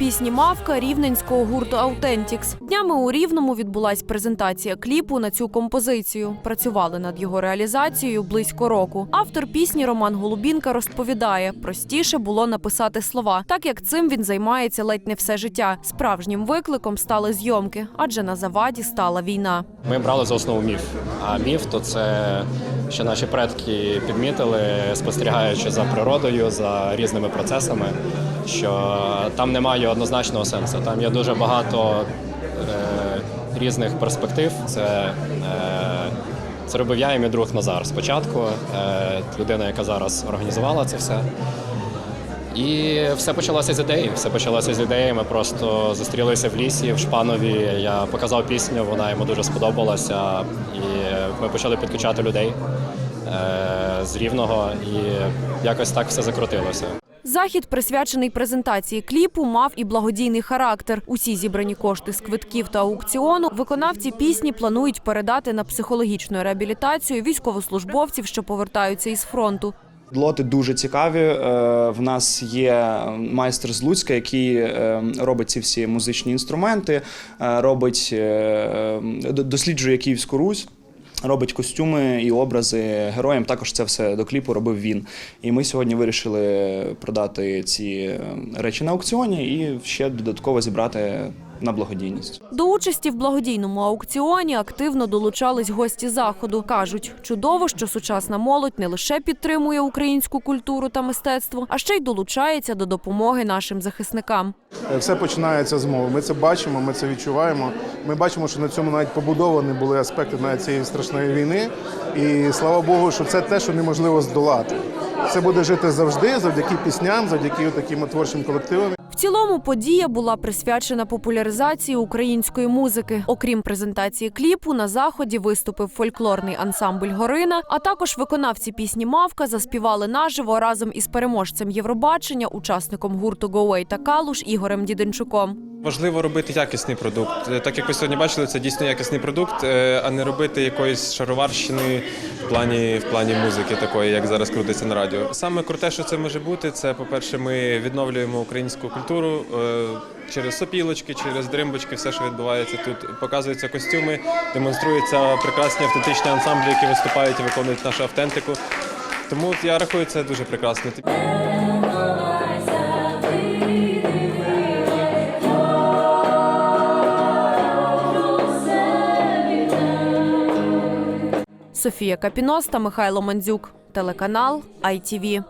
пісні Мавка рівненського гурту Аутентікс. Днями у Рівному відбулась презентація кліпу на цю композицію. Працювали над його реалізацією близько року. Автор пісні Роман Голубінка розповідає: простіше було написати слова, так як цим він займається ледь не все життя. Справжнім викликом стали зйомки, адже на заваді стала війна. Ми брали за основу міф. А міф то це, що наші предки підмітили, спостерігаючи за природою, за різними процесами, що там немає однозначного сенсу. Там є дуже багато е, різних перспектив. Це, е, це робив я і мій друг Назар спочатку, е, людина, яка зараз організувала це все. І все почалося з ідеї. Все почалося з ідеї. Ми просто зустрілися в лісі в Шпанові. Я показав пісню, вона йому дуже сподобалася. І ми почали підключати людей з рівного, і якось так все закрутилося. Захід, присвячений презентації кліпу, мав і благодійний характер. Усі зібрані кошти з квитків та аукціону виконавці пісні планують передати на психологічну реабілітацію військовослужбовців, що повертаються із фронту. Лоти дуже цікаві. Е, В нас є майстер з Луцька, який е, робить ці всі музичні інструменти, е, робить е, досліджує Київську Русь. Робить костюми і образи героям. Також це все до кліпу робив він. І ми сьогодні вирішили продати ці е, речі на аукціоні і ще додатково зібрати на благодійність. До участі в благодійному аукціоні активно долучались гості заходу. кажуть, чудово, що сучасна молодь не лише підтримує українську культуру та мистецтво, а ще й долучається до допомоги нашим захисникам. Е, Все починається з мови. Ми це бачимо, ми це відчуваємо. Ми бачимо, що на цьому навіть побудовані були аспекти навіть цієї страшної війни. І слава Богу, що це те, що неможливо здолати. Це буде жити завжди, завдяки пісням, завдяки таким творчим колективам. В цілому подія була присвячена популяризації української музики. Окрім презентації кліпу, на заході виступив фольклорний ансамбль Горина, а також виконавці пісні Мавка заспівали наживо разом із переможцем Євробачення, учасником гурту «Гоуей» та Калуш Ігорем Діденчуком. Важливо робити якісний продукт. Е, Так як ви сьогодні бачили, це дійсно якісний продукт, е, а не робити якоїсь шароварщини в плані в плані музики, такої, як зараз крутиться на радіо. Саме круте, що це може бути, це, по-перше, ми відновлюємо українську культуру е, через сопілочки, через дримбочки, все, що відбувається тут. Показуються костюми, демонструються прекрасні автентичні ансамблі, які виступають і виконують нашу автентику. Тому я рахую це дуже прекрасно. Софія Капіноста, Михайло Мандзюк, телеканал ITV.